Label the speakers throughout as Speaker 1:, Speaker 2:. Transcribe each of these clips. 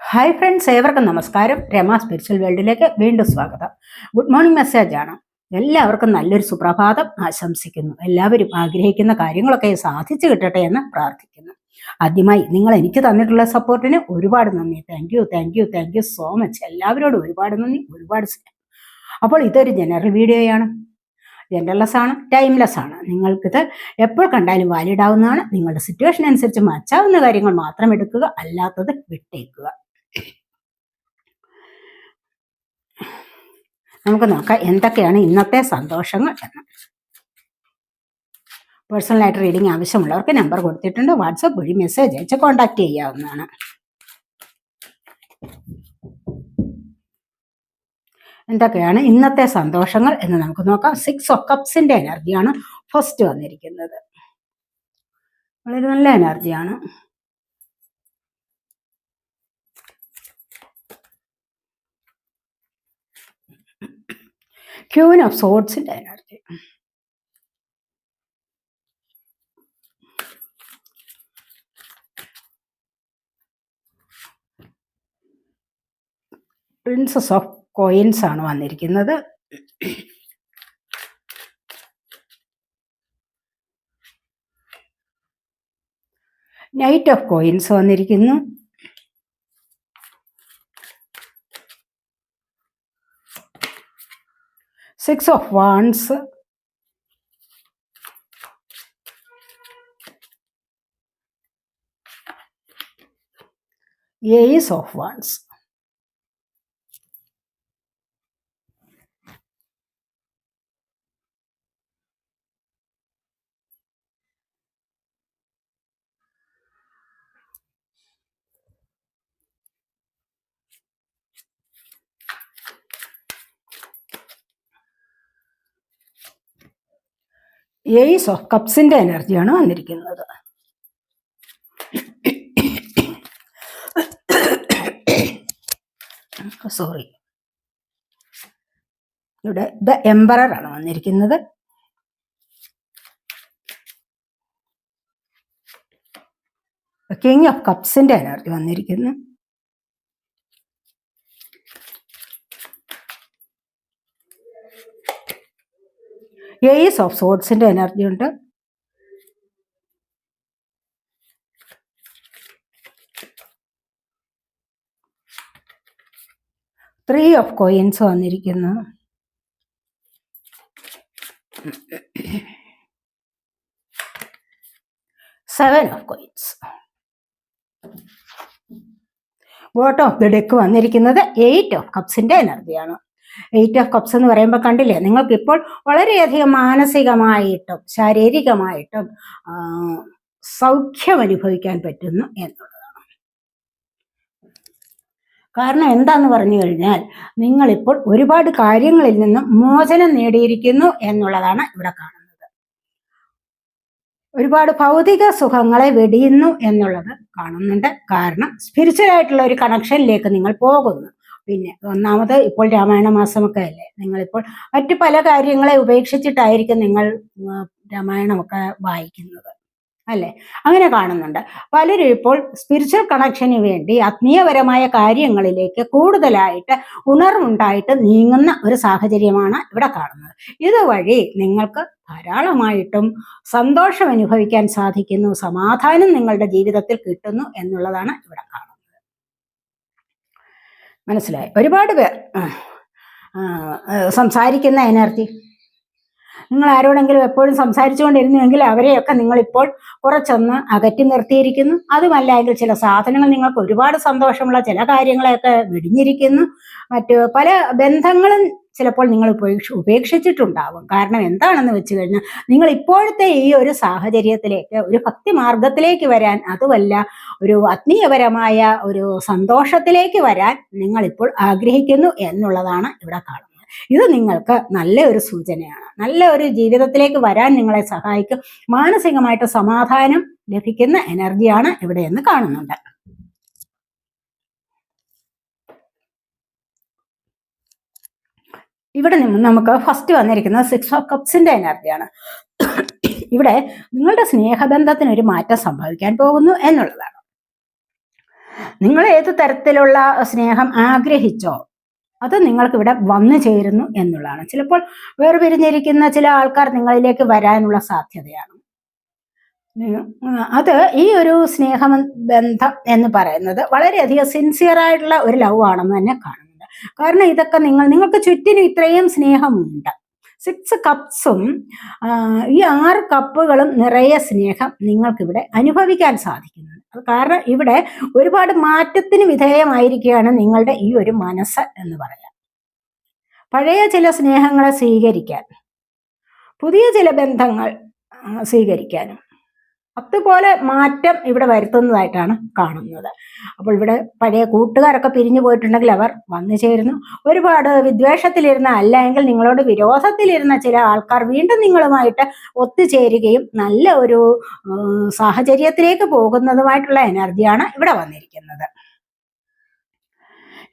Speaker 1: Hi friends ഏവർക്കും നമസ്കാരം. Rama spiritual വേൾഡിലേക്ക് വീണ്ടും സ്വാഗതം. ഗുഡ് മോർണിംഗ് മെസ്സേജ് ആണ്. എല്ലാവർക്കും നല്ലൊരു സുപ്രഭാതം ആശംസിക്കുന്നു. എല്ലാവരും ആഗ്രഹിക്കുന്ന കാര്യങ്ങളൊക്കെ സാധിച്ചു കിട്ടട്ടെ എന്ന് പ്രാർത്ഥിക്കുന്നു. ആദ്യമായി നിങ്ങൾ എനിക്ക് തന്നിട്ടുള്ള സപ്പോർട്ടിന് ഒരുപാട് നന്ദി. Thank you thank you thank you so much എല്ലാവരോടും ഒരുപാട് നന്ദി ഒരുപാട് സ്നേഹം. അപ്പോൾ ഇതൊരു ജനറൽ വീഡിയോയാണ് ജനറൽലെസ് ആണ് ടൈംലെസ് ആണ്. നിങ്ങൾക്കിത് എപ്പോൾ കണ്ടാലും വാലിഡ് ആവുന്നതാണ്. നിങ്ങളുടെ സിറ്റുവേഷൻ അനുസരിച്ച് മച്ചാവുന്ന കാര്യങ്ങൾ മാത്രം എടുക്കുക അല്ലാത്തത് വിട്ടേക്കുക. നമുക്ക് നോക്കാം എന്തൊക്കെയാണ് ഇന്നത്തെ സന്തോഷങ്ങൾ എന്ന്. പേഴ്സണലായിട്ട് റീഡിംഗ് ആവശ്യമുള്ളവർക്ക് നമ്പർ കൊടുത്തിട്ടുണ്ട്. വാട്സപ്പ് വഴി മെസ്സേജ് അയച്ച് കോൺടാക്ട് ചെയ്യാവുന്നതാണ്. എന്തൊക്കെയാണ് ഇന്നത്തെ സന്തോഷങ്ങൾ എന്ന് നമുക്ക് നോക്കാം. സിക്സ് ഓഫ് കപ്സിന്റെ എനർജിയാണ് ഫസ്റ്റ് വന്നിരിക്കുന്നത്. വളരെ നല്ല എനർജിയാണ് ക്യൂൻ ഓഫ് സോട്സിന്റെ എനർജി പ്രിൻസസ് ഓഫ് കോയിൻസ് ആണ് വന്നിരിക്കുന്നത്. നൈറ്റ് ഓഫ് കോയിൻസ് വന്നിരിക്കുന്നു. Six of wands ace of wands ace of കപ്സിന്റെ എനർജിയാണ് വന്നിരിക്കുന്നത്. സോറി ഇവിടെ ദ ആണ് വന്നിരിക്കുന്നത്. കിങ് ഓഫ് കപ്സിന്റെ എനർജി വന്നിരിക്കുന്നു. ഏസ് ഓഫ് സോഡ്സിന്റെ എനർജി ഉണ്ട്. ത്രീ ഓഫ് കോയിൻസ് വന്നിരിക്കുന്നു. Seven of coins bottom of the deck വന്നിരിക്കുന്നത് എയ്റ്റ് ഓഫ് കപ്സിന്റെ എനർജിയാണ് എയ്റ്റ് ഓഫ് കപ്സ് എന്ന് പറയുമ്പോൾ കണ്ടില്ലേ? നിങ്ങൾക്കിപ്പോൾ വളരെയധികം മാനസികമായിട്ടും ശാരീരികമായിട്ടും സൗഖ്യം അനുഭവിക്കാൻ പറ്റുന്നു എന്നുള്ളതാണ്. കാരണം എന്താന്ന് പറഞ്ഞു കഴിഞ്ഞാൽ നിങ്ങളിപ്പോൾ ഒരുപാട് കാര്യങ്ങളിൽ നിന്നും മോചനം നേടിയിരിക്കുന്നു എന്നുള്ളതാണ് ഇവിടെ കാണുന്നത്. ഒരുപാട് ഭൗതിക സുഖങ്ങളെ വെടിയുന്നു എന്നുള്ളത് കാണുന്നുണ്ട്. കാരണം സ്പിരിച്വൽ ആയിട്ടുള്ള ഒരു കണക്ഷനിലേക്ക് നിങ്ങൾ പോകുന്നു. പിന്നെ ഒന്നാമത് ഇപ്പോൾ രാമായണ മാസമൊക്കെ അല്ലേ? നിങ്ങളിപ്പോൾ മറ്റു പല കാര്യങ്ങളെ ഉപേക്ഷിച്ചിട്ടായിരിക്കും നിങ്ങൾ രാമായണമൊക്കെ വായിക്കുന്നത് അല്ലേ? അങ്ങനെ കാണുന്നുണ്ട്. പലരും ഇപ്പോൾ സ്പിരിച്വൽ കണക്ഷന് വേണ്ടി ആത്മീയപരമായ കാര്യങ്ങളിലേക്ക് കൂടുതലായിട്ട് ഉണർവുണ്ടായിട്ട് നീങ്ങുന്ന ഒരു സാഹചര്യമാണ് ഇവിടെ കാണുന്നത്. ഇതുവഴി നിങ്ങൾക്ക് ധാരാളമായിട്ടും സന്തോഷം അനുഭവിക്കാൻ സാധിക്കുന്നു സമാധാനം നിങ്ങളുടെ ജീവിതത്തിൽ കിട്ടുന്നു എന്നുള്ളതാണ് ഇവിടെ കാണുന്നത്. മനസ്സിലായി. ഒരുപാട് പേർ സംസാരിക്കുന്ന എനർജി നിങ്ങൾ ആരോടെങ്കിലും എപ്പോഴും സംസാരിച്ചുകൊണ്ടിരുന്നുവെങ്കിൽ അവരെയൊക്കെ നിങ്ങളിപ്പോൾ കുറച്ചൊന്ന് അകറ്റി നിർത്തിയിരിക്കുന്നു. അതുമല്ല എങ്കിൽ ചില സാധനങ്ങൾ നിങ്ങൾക്ക് ഒരുപാട് സന്തോഷമുള്ള ചില കാര്യങ്ങളെയൊക്കെ വെടിഞ്ഞിരിക്കുന്നു. മറ്റു പല ബന്ധങ്ങളും ചിലപ്പോൾ നിങ്ങൾ ഉപേക്ഷ ഉപേക്ഷിച്ചിട്ടുണ്ടാവും. കാരണം എന്താണെന്ന് വെച്ച് കഴിഞ്ഞാൽ നിങ്ങൾ ഇപ്പോഴത്തെ ഈ ഒരു സാഹചര്യത്തിലേക്ക് ഒരു ഭക്തി മാർഗത്തിലേക്ക് വരാൻ അതുമല്ല ഒരു ആത്മീയപരമായ ഒരു സന്തോഷത്തിലേക്ക് വരാൻ നിങ്ങൾ ഇപ്പോൾ ആഗ്രഹിക്കുന്നു എന്നുള്ളതാണ് ഇവിടെ കാണുന്നത്. ഇത് നിങ്ങൾക്ക് നല്ല ഒരു സൂചനയാണ്. നല്ല ഒരു ജീവിതത്തിലേക്ക് വരാൻ നിങ്ങളെ സഹായിക്കും. മാനസികമായിട്ട് സമാധാനം ലഭിക്കുന്ന എനർജിയാണ് ഇവിടെ എന്ന് കാണുന്നുണ്ട്. ഇവിടെ നിന്ന് നമുക്ക് ഫസ്റ്റ് വന്നിരിക്കുന്നത് സിക്സ് ഓഫ് കപ്സിന്റെ എനർജിയാണ് ഇവിടെ നിങ്ങളുടെ സ്നേഹബന്ധത്തിന് ഒരു മാറ്റം സംഭവിക്കാൻ പോകുന്നു എന്നുള്ളതാണ്. നിങ്ങൾ ഏത് തരത്തിലുള്ള സ്നേഹം ആഗ്രഹിച്ചോ അത് നിങ്ങൾക്ക് ഇവിടെ വന്നു ചേരുന്നു എന്നുള്ളതാണ്. ചിലപ്പോൾ വേർപിരിഞ്ഞിരിക്കുന്ന ചില ആൾക്കാർ നിങ്ങളിലേക്ക് വരാനുള്ള സാധ്യതയാണ്. അത് ഈ ഒരു സ്നേഹബന്ധം എന്ന് പറയുന്നത് വളരെയധികം സിൻസിയർ ആയിട്ടുള്ള ഒരു ലവ് ആണെന്ന് തന്നെ കാണുന്നുണ്ട് കാരണം ഇതൊക്കെ നിങ്ങൾ നിങ്ങൾക്ക് ചുറ്റിനും ഇത്രയും സ്നേഹമുണ്ട്. സിക്സ് കപ്സും ഈ ആറ് കപ്പുകളും നിറയെ സ്നേഹം നിങ്ങൾക്കിവിടെ അനുഭവിക്കാൻ സാധിക്കുന്നുണ്ട്. കാരണം ഇവിടെ ഒരുപാട് മാറ്റത്തിന് വിധേയമായിരിക്കുകയാണ് നിങ്ങളുടെ ഈ ഒരു മനസ്സ് എന്ന് പറയാം. പഴയ ചില സ്നേഹങ്ങളെ സ്വീകരിക്കാൻ പുതിയ ചില ബന്ധങ്ങൾ സ്വീകരിക്കാനും അതുപോലെ മാറ്റം ഇവിടെ വരുത്തുന്നതായിട്ടാണ് കാണുന്നത്. അപ്പോൾ ഇവിടെ പഴയ കൂട്ടുകാരൊക്കെ പിരിഞ്ഞു പോയിട്ടുണ്ടെങ്കിൽ അവർ വന്നു ചേരുന്നു. ഒരുപാട് വിദ്വേഷത്തിലിരുന്ന അല്ലെങ്കിൽ നിങ്ങളോട് വിരോധത്തിലിരുന്ന ചില ആൾക്കാർ വീണ്ടും നിങ്ങളുമായിട്ട് ഒത്തുചേരുകയും നല്ല ഒരു സാഹചര്യത്തിലേക്ക് പോകുന്നതുമായിട്ടുള്ള എനർജിയാണ് ഇവിടെ വന്നിരിക്കുന്നത്.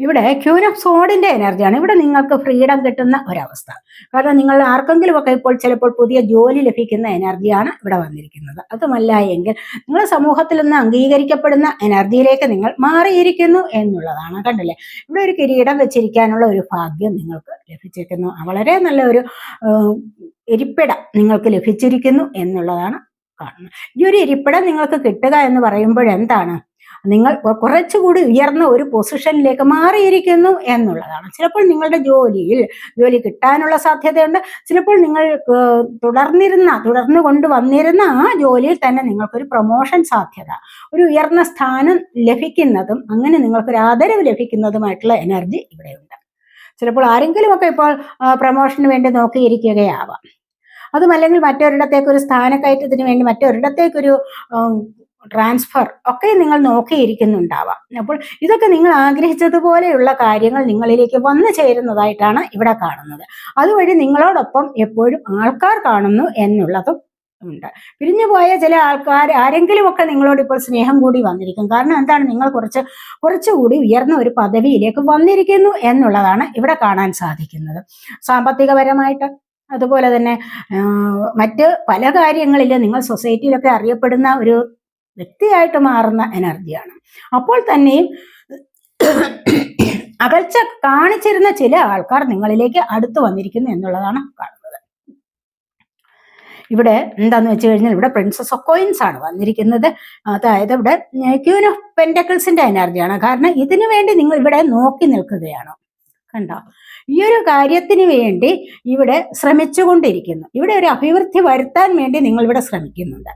Speaker 1: ഇവിടെ ക്യൂൻ ഓഫ് സോഡിന്റെ എനർജിയാണ് ഇവിടെ നിങ്ങൾക്ക് ഫ്രീഡം കിട്ടുന്ന ഒരവസ്ഥ. കാരണം നിങ്ങൾ ആർക്കെങ്കിലും ഒക്കെ ഇപ്പോൾ ചിലപ്പോൾ പുതിയ ജോലി ലഭിക്കുന്ന എനർജിയാണ് ഇവിടെ വന്നിരിക്കുന്നത്. അതുമല്ല എങ്കിൽ നിങ്ങൾ സമൂഹത്തിൽ നിന്ന് അംഗീകരിക്കപ്പെടുന്ന എനർജിയിലേക്ക് നിങ്ങൾ മാറിയിരിക്കുന്നു എന്നുള്ളതാണ്. കണ്ടില്ലേ? ഇവിടെ ഒരു കിരീടം വെച്ചിരിക്കാനുള്ള ഒരു ഭാഗ്യം നിങ്ങൾക്ക് ലഭിച്ചിരിക്കുന്നു. വളരെ നല്ല ഒരു ഇരിപ്പിട നിങ്ങൾക്ക് ലഭിച്ചിരിക്കുന്നു എന്നുള്ളതാണ് കാണുന്നത്. ഈ ഒരു ഇരിപ്പിടം നിങ്ങൾക്ക് കിട്ടുക എന്ന് പറയുമ്പോൾ എന്താണ്? നിങ്ങൾ കുറച്ചുകൂടി ഉയർന്ന ഒരു പൊസിഷനിലേക്ക് മാറിയിരിക്കുന്നു എന്നുള്ളതാണ്. ചിലപ്പോൾ നിങ്ങളുടെ ജോലിയിൽ ജോലി കിട്ടാനുള്ള സാധ്യതയുണ്ട്. ചിലപ്പോൾ നിങ്ങൾ തുടർന്നിരുന്ന തുടർന്നു കൊണ്ടുവന്നിരുന്ന ആ ജോലിയിൽ തന്നെ നിങ്ങൾക്കൊരു പ്രൊമോഷൻ സാധ്യത ഒരു ഉയർന്ന സ്ഥാനം ലഭിക്കുന്നതും അങ്ങനെ നിങ്ങൾക്കൊരു ആദരവ് ലഭിക്കുന്നതുമായിട്ടുള്ള എനർജി ഇവിടെയുണ്ട്. ചിലപ്പോൾ ആരെങ്കിലുമൊക്കെ ഇപ്പോൾ പ്രൊമോഷന് വേണ്ടി നോക്കിയിരിക്കുകയാവാം. അതുമല്ലെങ്കിൽ മറ്റൊരിടത്തേക്ക് ഒരു സ്ഥാനക്കയറ്റത്തിന് വേണ്ടി മറ്റൊരിടത്തേക്കൊരു ട്രാൻസ്ഫർ ഒക്കെ നിങ്ങൾ നോക്കിയിരിക്കുന്നുണ്ടാവാം. അപ്പോൾ ഇതൊക്കെ നിങ്ങൾ ആഗ്രഹിച്ചതുപോലെയുള്ള കാര്യങ്ങൾ നിങ്ങളിലേക്ക് വന്നു ചേരുന്നതായിട്ടാണ് ഇവിടെ കാണുന്നത്. അതുവഴി നിങ്ങളോടൊപ്പം എപ്പോഴും ആൾക്കാർ കാണുന്നു എന്നുള്ളതും ഉണ്ട്. പിരിഞ്ഞു പോയ ചില ആൾക്കാർ ആരെങ്കിലും ഒക്കെ നിങ്ങളോട് ഇപ്പോൾ സ്നേഹം കൂടി വന്നിരിക്കും. കാരണം എന്താണ്? നിങ്ങൾ കുറച്ച് കുറച്ചുകൂടി ഉയർന്ന ഒരു പദവിയിലേക്ക് വന്നിരിക്കുന്നു എന്നുള്ളതാണ് ഇവിടെ കാണാൻ സാധിക്കുന്നത്. സാമ്പത്തികപരമായിട്ട് അതുപോലെ തന്നെ മറ്റ് പല കാര്യങ്ങളിലും നിങ്ങൾ സൊസൈറ്റിയിലൊക്കെ അറിയപ്പെടുന്ന ഒരു വ്യക്തിയായിട്ട് മാറുന്ന എനർജിയാണ്. അപ്പോൾ തന്നെയും അകൽച്ച കാണിച്ചിരുന്ന ചില ആൾക്കാർ നിങ്ങളിലേക്ക് അടുത്തു വന്നിരിക്കുന്നു എന്നുള്ളതാണ് കാണുന്നത്. ഇവിടെ എന്താന്ന് വെച്ച് കഴിഞ്ഞാൽ ഇവിടെ പ്രിൻസസ് ഓഫ് കോയിൻസ് ആണ് വന്നിരിക്കുന്നത്. അതായത് ഇവിടെ ക്യൂൻ ഓഫ് പെന്റക്കിൾസിന്റെ എനർജിയാണ്. കാരണം ഇതിനു വേണ്ടി നിങ്ങൾ ഇവിടെ നോക്കി നിൽക്കുകയാണ്. കണ്ടോ? ഈ ഒരു കാര്യത്തിന് വേണ്ടി ഇവിടെ ശ്രമിച്ചുകൊണ്ടിരിക്കുന്നു. ഇവിടെ ഒരു അഭിവൃദ്ധി വരുത്താൻ വേണ്ടി നിങ്ങൾ ഇവിടെ ശ്രമിക്കുന്നുണ്ട്.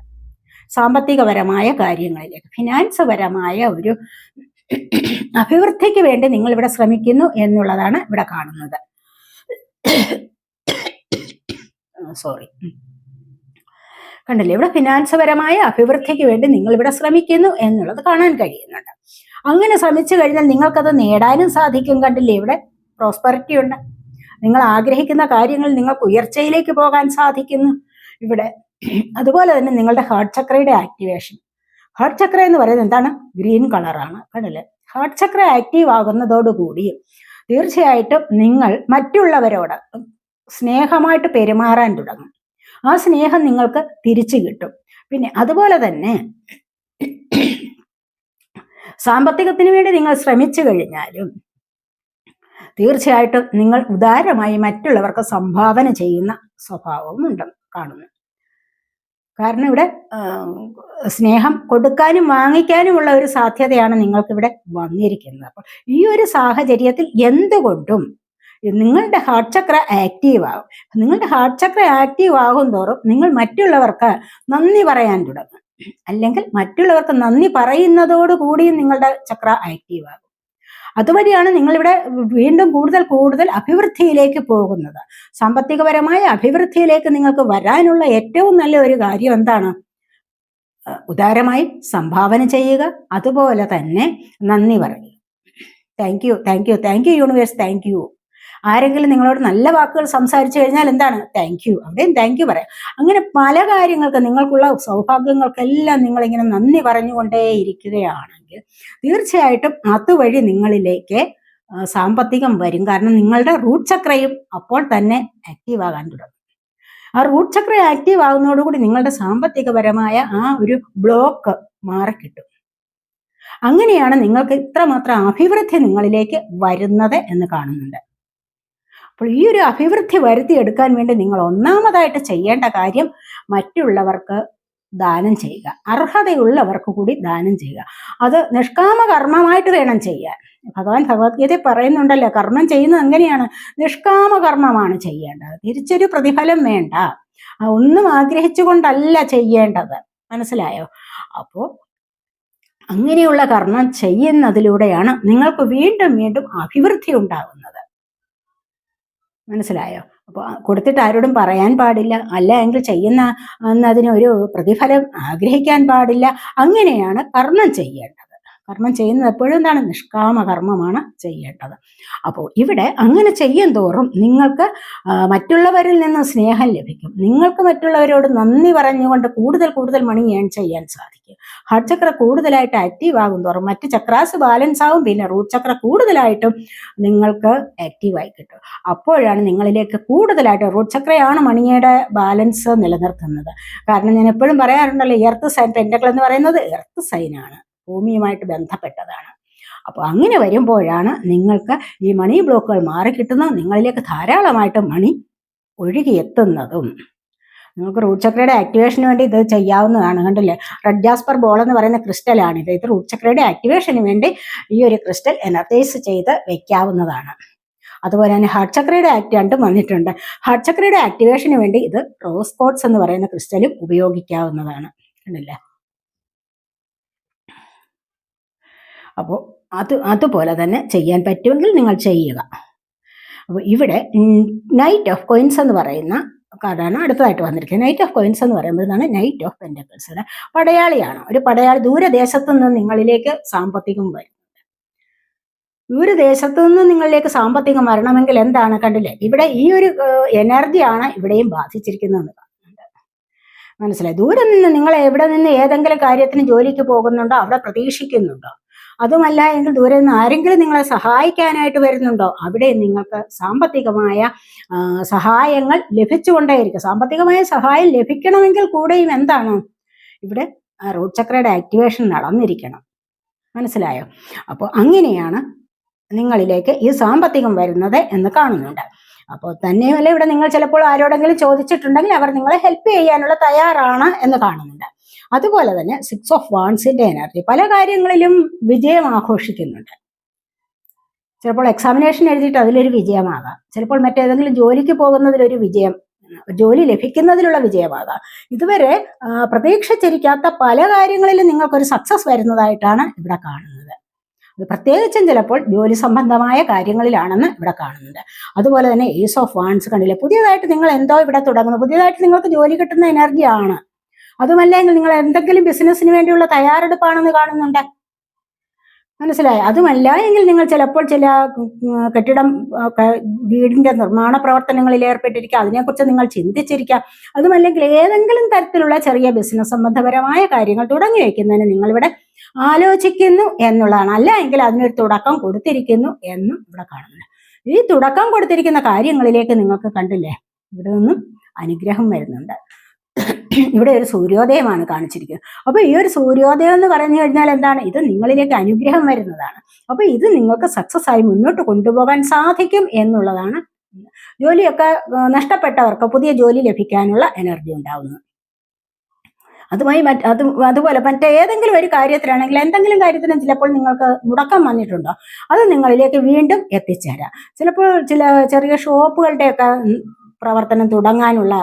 Speaker 1: സാമ്പത്തികപരമായ കാര്യങ്ങളിലേക്ക് ഫിനാൻസ് പരമായ ഒരു അഭിവൃദ്ധിക്ക് വേണ്ടി നിങ്ങൾ ഇവിടെ ശ്രമിക്കുന്നു എന്നുള്ളതാണ് ഇവിടെ കാണുന്നത്. സോറി കണ്ടില്ലേ? ഇവിടെ ഫിനാൻസ് പരമായ അഭിവൃദ്ധിക്ക് വേണ്ടി നിങ്ങൾ ഇവിടെ ശ്രമിക്കുന്നു എന്നുള്ളത് കാണാൻ കഴിയുന്നുണ്ട്. അങ്ങനെ ശ്രമിച്ചു കഴിഞ്ഞാൽ നിങ്ങൾക്കത് നേടാനും സാധിക്കും. കണ്ടില്ലേ? ഇവിടെ പ്രോസ്പെറിറ്റി ഉണ്ട്. നിങ്ങൾ ആഗ്രഹിക്കുന്ന കാര്യങ്ങൾ നിങ്ങൾക്ക് ഉയർച്ചയിലേക്ക് പോകാൻ സാധിക്കുന്നു. ഇവിടെ അതുപോലെ തന്നെ നിങ്ങളുടെ ഹാർട്ട് ചക്രയുടെ ആക്ടിവേഷൻ ഹാർട്ട് ചക്ര എന്ന് പറയുന്നത് എന്താണ്? ഗ്രീൻ കളറാണ് കണ്ടില്ലേ? ഹാർട്ട് ചക്ര ആക്റ്റീവ് ആകുന്നതോടുകൂടി തീർച്ചയായിട്ടും നിങ്ങൾ മറ്റുള്ളവരോട് സ്നേഹമായിട്ട് പെരുമാറാൻ തുടങ്ങും. ആ സ്നേഹം നിങ്ങൾക്ക് തിരിച്ചു കിട്ടും. പിന്നെ അതുപോലെ തന്നെ സാമ്പത്തികത്തിന് വേണ്ടി നിങ്ങൾ ശ്രമിച്ചു കഴിഞ്ഞാലും തീർച്ചയായിട്ടും നിങ്ങൾ ഉദാരമായി മറ്റുള്ളവർക്ക് സംഭാവന ചെയ്യുന്ന സ്വഭാവവും ഉണ്ട് കാണുന്നു. കാരണം ഇവിടെ സ്നേഹം കൊടുക്കാനും വാങ്ങിക്കാനുമുള്ള ഒരു സാധ്യതയാണ് നിങ്ങൾക്കിവിടെ വന്നിരിക്കുന്നത്. അപ്പോൾ ഈ ഒരു സാഹചര്യത്തിൽ എന്തുകൊണ്ടും നിങ്ങളുടെ ഹാർട്ട് ചക്ര ആക്റ്റീവ് ആകും നിങ്ങളുടെ ഹാർട്ട് ചക്ര ആക്റ്റീവ് ആകും തോറും നിങ്ങൾ മറ്റുള്ളവർക്ക് നന്ദി പറയാൻ തുടങ്ങും. അല്ലെങ്കിൽ മറ്റുള്ളവർക്ക് നന്ദി പറയുന്നതോടുകൂടിയും നിങ്ങളുടെ ചക്ര ആക്റ്റീവ് ആകും. അതുവഴിയാണ് നിങ്ങളിവിടെ വീണ്ടും കൂടുതൽ കൂടുതൽ അഭിവൃദ്ധിയിലേക്ക് പോകുന്നത്. സാമ്പത്തികപരമായ അഭിവൃദ്ധിയിലേക്ക് നിങ്ങൾക്ക് വരാനുള്ള ഏറ്റവും നല്ല ഒരു കാര്യം എന്താണ്? ഉദാരമായി സംഭാവന ചെയ്യുക. അതുപോലെ തന്നെ നന്ദി പറയുക. Thank you thank you thank you universe thank you ആരെങ്കിലും നിങ്ങളോട് നല്ല വാക്കുകൾ സംസാരിച്ചു കഴിഞ്ഞാൽ എന്താണ്? താങ്ക് യു അവിടെയും താങ്ക് യു പറയാം. അങ്ങനെ പല കാര്യങ്ങൾക്ക് നിങ്ങൾക്കുള്ള സൗഭാഗ്യങ്ങൾക്കെല്ലാം നിങ്ങളിങ്ങനെ നന്ദി പറഞ്ഞുകൊണ്ടേ ഇരിക്കുകയാണെങ്കിൽ തീർച്ചയായിട്ടും അതുവഴി നിങ്ങളിലേക്ക് സാമ്പത്തികം വരും. കാരണം നിങ്ങളുടെ റൂട്ട് ചക്രയും അപ്പോൾ തന്നെ ആക്റ്റീവ് ആകാൻ തുടങ്ങും. ആ റൂട്ട് ചക്ര ആക്റ്റീവ് ആകുന്നതോടുകൂടി നിങ്ങളുടെ സാമ്പത്തികപരമായ ആ ഒരു ബ്ലോക്ക് മാറിക്കിട്ടും. അങ്ങനെയാണ് നിങ്ങൾക്ക് ഇത്രമാത്രം അഭിവൃദ്ധി നിങ്ങളിലേക്ക് വരുന്നത് എന്ന് കാണുന്നുണ്ട്. അപ്പോൾ ഈ ഒരു അഭിവൃദ്ധി വരുത്തിയെടുക്കാൻ വേണ്ടി നിങ്ങൾ ഒന്നാമതായിട്ട് ചെയ്യേണ്ട കാര്യം മറ്റുള്ളവർക്ക് ദാനം ചെയ്യുക. അർഹതയുള്ളവർക്ക് കൂടി ദാനം ചെയ്യുക. അത് നിഷ്കാമ കർമ്മമായിട്ട് വേണം ചെയ്യാൻ. ഭഗവാൻ ഭഗവത്ഗീത പറയുന്നുണ്ടല്ലോ കർമ്മം ചെയ്യുന്നത് എങ്ങനെയാണ്? നിഷ്കാമ കർമ്മമാണ് ചെയ്യേണ്ടത്. തിരിച്ചൊരു പ്രതിഫലം വേണ്ട. ഒന്നും ആഗ്രഹിച്ചുകൊണ്ടല്ല ചെയ്യേണ്ടത്. മനസ്സിലായോ? അപ്പോൾ അങ്ങനെയുള്ള കർമ്മം ചെയ്യുന്നതിലൂടെയാണ് നിങ്ങൾക്ക് വീണ്ടും വീണ്ടും അഭിവൃദ്ധി ഉണ്ടാകുന്നത്. മനസ്സിലായോ? അപ്പോൾ കൊടുത്തിട്ട് ആരോടും പറയാൻ പാടില്ല. അല്ല എങ്കിൽ ചെയ്യുന്ന അതിനൊരു പ്രതിഫലം ആഗ്രഹിക്കാൻ പാടില്ല. അങ്ങനെയാണ് കർമ്മം ചെയ്യേണ്ടത്. കർമ്മം ചെയ്യുന്നത് എപ്പോഴും എന്താണ്? നിഷ്കാമ കർമ്മമാണ് ചെയ്യേണ്ടത്. അപ്പോൾ ഇവിടെ അങ്ങനെ ചെയ്യും തോറും നിങ്ങൾക്ക് മറ്റുള്ളവരിൽ നിന്ന് സ്നേഹം ലഭിക്കും. നിങ്ങൾക്ക് മറ്റുള്ളവരോട് നന്ദി പറഞ്ഞുകൊണ്ട് കൂടുതൽ കൂടുതൽ മണി ഏൺ ചെയ്യാൻ സാധിക്കും. ഹാർട്ട് ചക്ര കൂടുതലായിട്ട് ആക്റ്റീവ് ആകും തോറും മറ്റ് ചക്രാസ് ബാലൻസ് ആവും. പിന്നെ റൂട്ട് ചക്ര കൂടുതലായിട്ടും നിങ്ങൾക്ക് ആക്റ്റീവായി കിട്ടും. അപ്പോഴാണ് നിങ്ങളിലേക്ക് കൂടുതലായിട്ട് റൂട്ട് ചക്രയാണ് മണിയുടെ ബാലൻസ് നിലനിർത്തുന്നത്. കാരണം ഞാൻ എപ്പോഴും പറയാറുണ്ടല്ലോ എർത്ത് സൈൻ പെന്റക്കൾ എന്ന് പറയുന്നത് എർത്ത് സൈനാണ് ഭൂമിയുമായിട്ട് ബന്ധപ്പെട്ടതാണ്. അപ്പോൾ അങ്ങനെ വരുമ്പോഴാണ് നിങ്ങൾക്ക് ഈ മണി ബ്ലോക്കുകൾ മാറിക്കിട്ടുന്നതും നിങ്ങളിലേക്ക് ധാരാളമായിട്ട് മണി ഒഴുകിയെത്തുന്നതും നിങ്ങൾക്ക് റൂട്ട് ചക്രയുടെ ആക്ടിവേഷന് വേണ്ടി ഇത് ചെയ്യാവുന്നതാണ് കണ്ടില്ലേ? റെഡ് ജാസ്പർ ബോൾ എന്ന് പറയുന്ന ക്രിസ്റ്റലാണ് ഇത് ഇത് റൂട്ട് ചക്രയുടെ ആക്ടിവേഷന് വേണ്ടി ഈ ഒരു ക്രിസ്റ്റൽ എനർജൈസ് ചെയ്ത് വെക്കാവുന്നതാണ്. അതുപോലെ തന്നെ ഹാർട്ട് ചക്രയുടെ ആക്ട് രണ്ടും വന്നിട്ടുണ്ട്. ഹാർട്ട് ചക്രയുടെ ആക്ടിവേഷന് വേണ്ടി ഇത് റോസ് കോട്ട്സ് എന്ന് പറയുന്ന ക്രിസ്റ്റലും ഉപയോഗിക്കാവുന്നതാണ്. കണ്ടില്ലേ? അപ്പോൾ അത് അതുപോലെ തന്നെ ചെയ്യാൻ പറ്റുമെങ്കിൽ നിങ്ങൾ ചെയ്യുക. അപ്പോൾ ഇവിടെ നൈറ്റ് ഓഫ് കോയിൻസ് എന്ന് പറയുന്ന കാർഡാണ് അടുത്തതായിട്ട് വന്നിരിക്കുന്നത്. നൈറ്റ് ഓഫ് കോയിൻസ് എന്ന് പറയുമ്പോഴാണ് നൈറ്റ് ഓഫ് പെൻഡക്കിൾസ് പടയാളിയാണ്. ഒരു പടയാളി ദൂരദേശത്തു നിന്ന് നിങ്ങളിലേക്ക് സാമ്പത്തികം വരും ദൂരദേശത്തു നിന്ന് നിങ്ങളിലേക്ക് സാമ്പത്തികം വരണമെങ്കിൽ എന്താണ് കണ്ടില്ലേ? ഇവിടെ ഈ ഒരു എനർജിയാണ് ഇവിടെയും ബാധിച്ചിരിക്കുന്നതെന്ന് കാണുന്നുണ്ട് മനസ്സിലായി? ദൂരം നിന്ന് നിങ്ങൾ എവിടെ നിന്ന് ഏതെങ്കിലും കാര്യത്തിന് ജോലിക്ക് പോകുന്നുണ്ടോ അവിടെ പ്രതീക്ഷിക്കുന്നുണ്ടോ? അതുമല്ല എങ്കിൽ ദൂരെ നിന്ന് ആരെങ്കിലും നിങ്ങളെ സഹായിക്കാനായിട്ട് വരുന്നുണ്ടോ? അവിടെ നിങ്ങൾക്ക് സാമ്പത്തികമായ സഹായങ്ങൾ ലഭിച്ചുകൊണ്ടേയിരിക്കും. സാമ്പത്തികമായ സഹായം ലഭിക്കണമെങ്കിൽ കൂടെയും എന്താണ്? ഇവിടെ റൂട്ട് ചക്രയുടെ ആക്ടിവേഷൻ നടന്നിരിക്കണം. മനസ്സിലായോ? അപ്പോൾ അങ്ങനെയാണ് നിങ്ങളിലേക്ക് ഈ സാമ്പത്തികം വരുന്നത് എന്ന് കാണുന്നുണ്ട്. അപ്പോൾ തന്നെയുമല്ല ഇവിടെ നിങ്ങൾ ചിലപ്പോൾ ആരോടെങ്കിലും ചോദിച്ചിട്ടുണ്ടെങ്കിൽ അവർ നിങ്ങളെ ഹെൽപ്പ് ചെയ്യാനുള്ള തയ്യാറാണ് എന്ന് കാണുന്നുണ്ട്. അതുപോലെ തന്നെ സിക്സ് ഓഫ് വാൺസിന്റെ എനർജി പല കാര്യങ്ങളിലും വിജയം ആഘോഷിക്കുന്നുണ്ട്. ചിലപ്പോൾ എക്സാമിനേഷൻ എഴുതിയിട്ട് അതിലൊരു വിജയമാകാം. ചിലപ്പോൾ മറ്റേതെങ്കിലും ജോലിക്ക് പോകുന്നതിലൊരു വിജയം ജോലി ലഭിക്കുന്നതിലുള്ള വിജയമാകാം. ഇതുവരെ പ്രതീക്ഷിച്ചിരിക്കാത്ത പല കാര്യങ്ങളിലും നിങ്ങൾക്കൊരു സക്സസ് വരുന്നതായിട്ടാണ് ഇവിടെ കാണുന്നത്. പ്രത്യേകിച്ചും ചിലപ്പോൾ ജോലി സംബന്ധമായ കാര്യങ്ങളിലാണെന്ന് ഇവിടെ കാണുന്നുണ്ട്. അതുപോലെ തന്നെ ഈസ് ഓഫ് വാൺസ് കണ്ടില്ല? പുതിയതായിട്ട് നിങ്ങൾ എന്തോ ഇവിടെ തുടങ്ങുന്നു. പുതിയതായിട്ട് നിങ്ങൾക്ക് ജോലി കിട്ടുന്ന എനർജിയാണ് അതുമല്ലെങ്കിൽ നിങ്ങൾ എന്തെങ്കിലും ബിസിനസ്സിന് വേണ്ടിയുള്ള തയ്യാറെടുപ്പാണെന്ന് കാണുന്നുണ്ട്. മനസ്സിലായോ? അതുമല്ല എങ്കിൽ നിങ്ങൾ ചിലപ്പോൾ ചില കെട്ടിടം വീടിന്റെ നിർമ്മാണ പ്രവർത്തനങ്ങളിൽ ഏർപ്പെട്ടിരിക്കുക അതിനെക്കുറിച്ച് നിങ്ങൾ ചിന്തിച്ചിരിക്കാം. അതുമല്ലെങ്കിൽ ഏതെങ്കിലും തരത്തിലുള്ള ചെറിയ ബിസിനസ് സംബന്ധപരമായ കാര്യങ്ങൾ തുടങ്ങി വയ്ക്കുന്നതിന് നിങ്ങളിവിടെ ആലോചിക്കുന്നു എന്നുള്ളതാണ്. അല്ല എങ്കിൽ അതിനൊരു തുടക്കം കൊടുത്തിരിക്കുന്നു എന്നും ഇവിടെ കാണുന്നു ഈ തുടക്കം കൊടുത്തിരിക്കുന്ന കാര്യങ്ങളിലേക്ക് നിങ്ങൾക്ക് കണ്ടില്ലേ? ഇവിടെ നിന്നും അനുഗ്രഹം വരുന്നുണ്ട്. ഇവിടെ ഒരു സൂര്യോദയമാണ് കാണിച്ചിരിക്കുന്നത്. അപ്പൊ ഈ ഒരു സൂര്യോദയം എന്ന് പറഞ്ഞു കഴിഞ്ഞാൽ എന്താണ്? ഇത് നിങ്ങളിലേക്ക് അനുഗ്രഹം വരുന്നതാണ്. അപ്പൊ ഇത് നിങ്ങൾക്ക് സക്സസ് ആയി മുന്നോട്ട് കൊണ്ടുപോകാൻ സാധിക്കും എന്നുള്ളതാണ് ജോലിയൊക്കെ നഷ്ടപ്പെട്ടവർക്ക് പുതിയ ജോലി ലഭിക്കാനുള്ള എനർജി ഉണ്ടാവുന്നത്. അതുമായി മറ്റ് അത് അതുപോലെ മറ്റേതെങ്കിലും ഒരു കാര്യത്തിലാണെങ്കിൽ എന്തെങ്കിലും കാര്യത്തിന് ചിലപ്പോൾ നിങ്ങൾക്ക് മുടക്കം വന്നിട്ടുണ്ടോ? അത് നിങ്ങളിലേക്ക് വീണ്ടും എത്തിച്ചേരാം. ചിലപ്പോൾ ചില ചെറിയ ഷോപ്പുകളുടെയൊക്കെ പ്രവർത്തനം തുടങ്ങാനുള്ള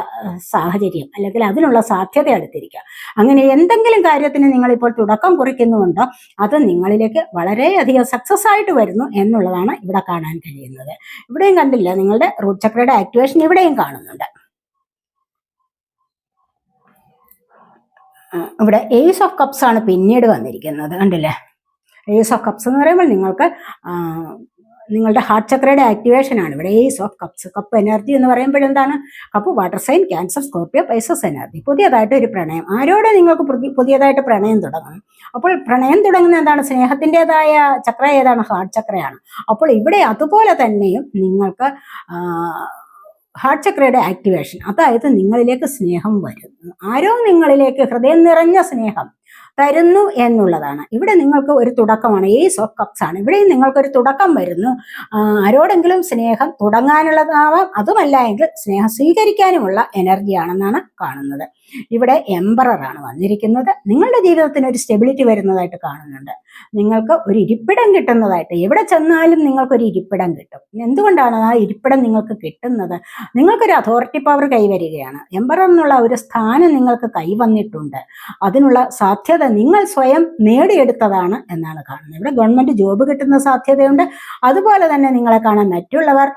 Speaker 1: സാഹചര്യം അല്ലെങ്കിൽ അതിനുള്ള സാധ്യത അടുത്തിരിക്കുക അങ്ങനെ എന്തെങ്കിലും കാര്യത്തിന് നിങ്ങളിപ്പോൾ തുടക്കം കുറിക്കുന്നുണ്ടോ അത് നിങ്ങളിലേക്ക് വളരെയധികം സക്സസ് ആയിട്ട് വരുന്നു എന്നുള്ളതാണ് ഇവിടെ കാണാൻ കഴിയുന്നത്. ഇവിടെയും കണ്ടില്ല നിങ്ങളുടെ റൂട്ട് ചക്രയുടെ ആക്ടിവേഷൻ ഇവിടെയും കാണുന്നുണ്ട്. ഇവിടെ എയ്സ് ഓഫ് കപ്സ് ആണ് പിന്നീട് വന്നിരിക്കുന്നത് കണ്ടില്ലേ? എയ്സ് ഓഫ് കപ്സ് എന്ന് പറയുമ്പോൾ നിങ്ങൾക്ക് നിങ്ങളുടെ ഹാർട്ട് ചക്രയുടെ ആക്ടിവേഷൻ ആണ്. ഇവിടെ ace of cups cup energy എന്ന് പറയുമ്പോൾ എന്താണ്? Cup water sign Cancer Scorpio Pisces energy പുതിയതായിട്ട് ഒരു പ്രണയം. ആരോടെ നിങ്ങൾക്ക് പുതിയതായിട്ട് പ്രണയം തുടങ്ങണം അപ്പോൾ പ്രണയം തുടങ്ങുന്ന എന്താണ്? സ്നേഹത്തിന്റെതായ ചക്ര ഏതാണ്? ഹാർട്ട് ചക്രയാണ് അപ്പോൾ ഇവിടെ അതുപോലെ തന്നെയും നിങ്ങൾക്ക് ഹാർട്ട് ചക്രയുടെ ആക്ടിവേഷൻ അതായത് നിങ്ങളിലേക്ക് സ്നേഹം വരുന്നു. ആരോ നിങ്ങളിലേക്ക് ഹൃദയം നിറഞ്ഞ സ്നേഹം. തരുന്നു എന്നുള്ളതാണ്. ഇവിടെ നിങ്ങൾക്ക് ഒരു തുടക്കമാണ്. ഏസ് ഓഫ് കപ്സ് ആണ്. ഇവിടെയും നിങ്ങൾക്കൊരു തുടക്കം വരുന്നു. ആരോടെങ്കിലും സ്നേഹം തുടങ്ങാനുള്ളതാവാം. അതുമല്ല എങ്കിൽ സ്നേഹം സ്വീകരിക്കാനുമുള്ള എനർജിയാണെന്നാണ് കാണുന്നത്. ഇവിടെ എംബറർ ആണ് വന്നിരിക്കുന്നത്. നിങ്ങളുടെ ജീവിതത്തിന് ഒരു സ്റ്റെബിലിറ്റി വരുന്നതായിട്ട് കാണുന്നുണ്ട്. നിങ്ങൾക്ക് ഒരു ഇരിപ്പിടം കിട്ടുന്നതായിട്ട്. എവിടെ ചെന്നാലും നിങ്ങൾക്കൊരു ഇരിപ്പിടം കിട്ടും. എന്തുകൊണ്ടാണ് ആ ഇരിപ്പിടം നിങ്ങൾക്ക് കിട്ടുന്നത്? നിങ്ങൾക്കൊരു അതോറിറ്റി പവർ കൈവരികയാണ്. എംബറർ എന്നുള്ള ഒരു സ്ഥാനം നിങ്ങൾക്ക് കൈവന്നിട്ടുണ്ട്. അതിനുള്ള സാധ്യത നിങ്ങൾ സ്വയം നേടിയെടുത്തതാണ് എന്നാണ് കാണുന്നത്. ഇവിടെ ഗവൺമെന്റ് ജോബ് കിട്ടുന്ന സാധ്യതയുണ്ട്. അതുപോലെ തന്നെ നിങ്ങളെ കാണാൻ മറ്റുള്ളവർ